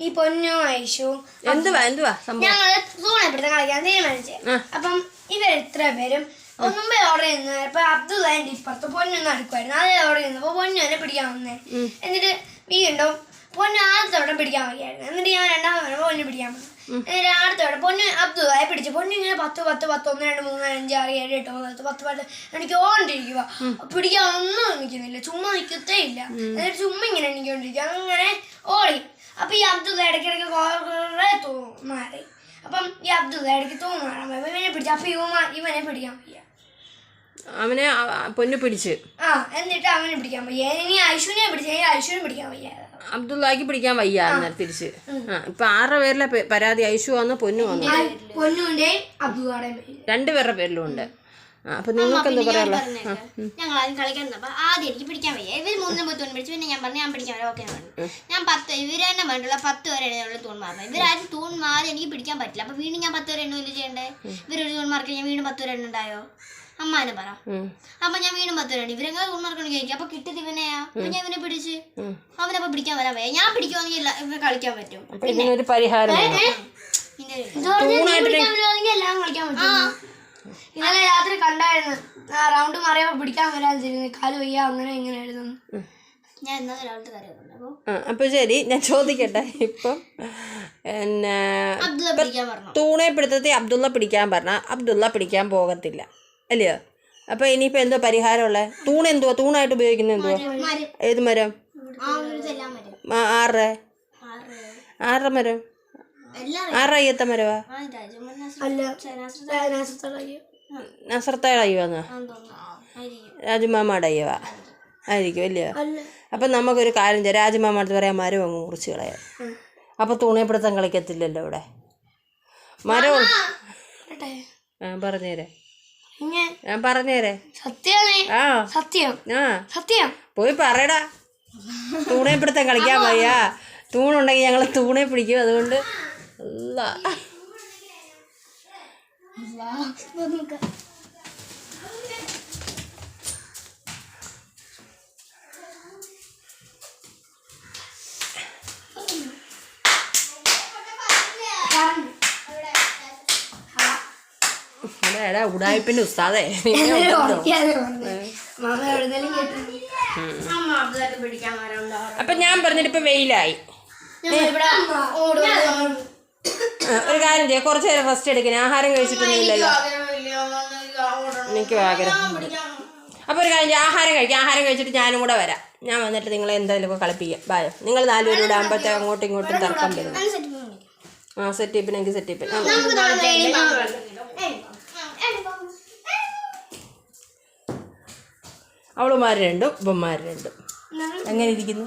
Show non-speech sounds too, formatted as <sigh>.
ഈ പൊന്നോ ഐഷു എന്തുവാ എന്തുവാ ഞങ്ങൾ പിടുത്തം കളിക്കാൻ തീരുമാനിച്ചേ. അപ്പം ഇവർ ഇത്ര പേരും മുമ്പേ ഓർഡർ ചെയ്യുന്നു അപ്പൊ അബ്ദുള്ള എന്റെ ഇപ്പുറത്ത് പൊന്നു നടക്കുമായിരുന്നു അതേ ഓർഡർ ചെയ്യുന്നപ്പോ പൊന്നു എന്നെ പിടിക്കാൻ വന്നേ. എന്നിട്ട് വീണ്ടും പൊന്നു ആദ്യത്തെ വട്ടം പിടിക്കാൻ വയ്യായിരുന്നു. എന്നിട്ട് ഞാൻ രണ്ടാമത് പൊന്നു പിടിക്കാൻ വന്നു. എന്നിട്ട് അടുത്ത വട്ടം പൊന്നു അബ്ദുള്ളയെ പിടിച്ചു പൊന്നു ഇങ്ങനെ പത്ത് പത്ത് പത്ത് ഒന്ന് രണ്ട് മൂന്ന് അഞ്ച് ആറ് ഏഴ് എട്ട് ഒമ്പത് പത്ത് പത്ത് പത്ത് എനിക്ക് ഓണ്ടിരിക്കുക പിടിക്കാൻ ഒന്നും നിൽക്കുന്നില്ല. ചുമ്മാ നിൽക്കത്തേ ഇല്ല. എന്നിട്ട് ചുമ്മാ ഇങ്ങനെ എണ്ണിക്കൊണ്ടിരിക്കുക അങ്ങനെ ഓടി. അപ്പൊ ഈ അബ്ദുള്ള ഇടയ്ക്കിടയ്ക്ക് കുറെ മാറി അപ്പം ഈ അബ്ദുള്ള ഇടയ്ക്ക് അപ്പൊ ഇവനെ പിടിച്ചു. അപ്പൊ ഇവ ഇവനെ പിടിക്കാൻ വയ്യ. അവനെ പൊന്നു പിടിച്ച്. ആ എന്നിട്ട് അവനെ പിടിക്കാൻ വയ്യ. ഇനി ഐശുവിനെ പിടിച്ച. ഐശുവിനെ പിടിക്കാൻ വയ്യ. അബ്ദുള്ളാക്ക് പിടിക്കാൻ വയ്യ അന്നേരം തിരിച്ച്. ആ ഇപ്പൊ ആരുടെ പേരിലെ പരാതി? ഐശു വന്ന് പൊന്നു വന്നു പൊന്നുവിന്റെയും അബ്ദുള്ളയുടെയും പേര് രണ്ടുപേരുടെ പേരിലും ഉണ്ട്. അപ്പൊ നിങ്ങൾക്ക് എന്താ പറയാനുള്ള ഞങ്ങൾ ആദ്യം കളിക്കാൻ നിന്നപ്പോ ആദ്യം എനിക്ക് പിടിക്കാൻ വയ്യ. ഇവർ മൂന്നും പോയി തൂൺ പിടിച്ചു. പിന്നെ ഞാൻ പറഞ്ഞു ഞാൻ പിടിക്കാൻ വരാം. ഓക്കെ പറഞ്ഞു. ഞാൻ പത്ത് ഇവർ തന്നെ വേണ്ടുള്ള പത്ത് വരെ എണ്ണുള്ള തൂൺ മാറണം ഇവരാരും തൂൺ മാറി എനിക്ക് പിടിക്കാൻ പറ്റില്ല. അപ്പൊ വീണ്ടും ഞാൻ പത്ത് വരെ എണ്ണൂൽ ചെയ്യണ്ടേ? ഇവരൊരു തൂൺ മാർക്ക് ഞാൻ വീണ്ടും പത്ത് വരെ എണ്ണുണ്ടായോ അമ്മാനെ പറ. അപ്പൊ ഞാൻ വീണ്ടും പത്ത് വരെ ഇവരെ ഇവരെങ്ങനെ തൂൺ മാർക്കണം ചോദിക്കും അപ്പൊ കിട്ടിയത് ഇവനെയാ? അപ്പൊ ഞാൻ ഇവനെ പിടിച്ച്. അവനപ്പൊ പിടിക്കാൻ വരാൻ വയ്യ. ഞാൻ പിടിക്കുവാണെങ്കിൽ ഇവനെ കളിക്കാൻ പറ്റും. പരിഹാരം. പിന്നെ ഒരു- ഇത് പറഞ്ഞാ നീ പിടിക്കാൻ വരുവാണെങ്കിൽ എല്ലാം കളിക്കാൻ പറ്റും ഇന്നലെ രാത്രി കണ്ടായിരുന്നു. റൗണ്ട് മാറിയപ്പോ പിടിക്കാൻ വരാതിരുന്നു. കാൽ വയ്യ അങ്ങനെ ഇങ്ങനെ എഴുതുന്നു ഞാൻ ഇന്നലെ റൗണ്ട് അപ്പൊ ശരി ഞാൻ ചോദിക്കട്ടെ. ഇപ്പം പിന്നെ അബ്ദുള്ള പിടിക്കാൻ പറഞ്ഞു? തൂണെ പിടുത്തത്തിൽ അബ്ദുള്ള പിടിക്കാൻ പറഞ്ഞ അബ്ദുള്ള പിടിക്കാൻ പോകത്തില്ല. അല്ലയോ? അപ്പൊ ഇനിയിപ്പോ എന്തോ പരിഹാരമുള്ള? തൂണ് എന്തുവാ? തൂണായിട്ട് ഉപയോഗിക്കുന്നത് എന്തുവാ? ഏത് മരം? ആറ് ആറര മരം? ആരുടെ അയ്യത്തെ മരവാ? അല്ല നാസർ നാസത്തളയ്യ. നസർത്തയുടെ അയ്യവാന്നാ ആണെന്ന് തോന്നുന്നു. ആയിരിക്കും. രാജമാമയുടെ അയ്യവാ ആയിരിക്കും അല്ലയോ അപ്പം നമുക്കൊരു കാര്യം ചെയ്യാം. രാജമാമ അടുത്ത് പറയാം മരം അങ്ങ് മുറിച്ച് കളയാം അപ്പൊ തുണിപ്പിടുത്തം കളിക്കത്തില്ലല്ലോ ഇവിടെ. മരം കേട്ടെ ആ പറഞ്ഞേരെ. ഞാൻ പറഞ്ഞേരെ. സത്യാണ് ആ. സത്യം. ആ. സത്യം. പോയി പറയടാ. <laughs> തൂണെ പിടുത്തം കളിക്കാൻ വയ്യ. തൂണുണ്ടെങ്കിൽ ഞങ്ങൾ തൂണെ പിടിക്കും. അതുകൊണ്ട് അല്ല എടാ, ഉടായ്പിന്റെ ഉസ്താദേ അപ്പൊ ഞാൻ പറഞ്ഞിട്ട് ഇപ്പൊ വെയിലായി. ഇവിടെ ഒരു കാര്യം ചെയ്യാം കുറച്ച് നേരം റെസ്റ്റ് എടുക്കണേ ആഹാരം കഴിച്ചിട്ടൊന്നുമില്ലല്ലോ. എനിക്ക് ആഗ്രഹം. അപ്പോൾ ഒരു കാര്യം ചെയ്യാം ആഹാരം കഴിക്കാം. ആഹാരം കഴിച്ചിട്ട് ഞാനും കൂടെ വരാം. ഞാൻ വന്നിട്ട് നിങ്ങളെ എന്തായാലും കളിപ്പിക്കാം. ബായ നിങ്ങൾ നാലുപേരും കൂടെ ആകുമ്പോഴത്തെ അങ്ങോട്ടും ഇങ്ങോട്ടും തർക്കം വരും ആ സെറ്റ് ചെയ്പ്പിന് എനിക്ക് സെറ്റ് ഇപ്പം അവളുമാർ രണ്ടും ഉപ്പന്മാർ രണ്ടും. എങ്ങനെ ഇരിക്കുന്നു?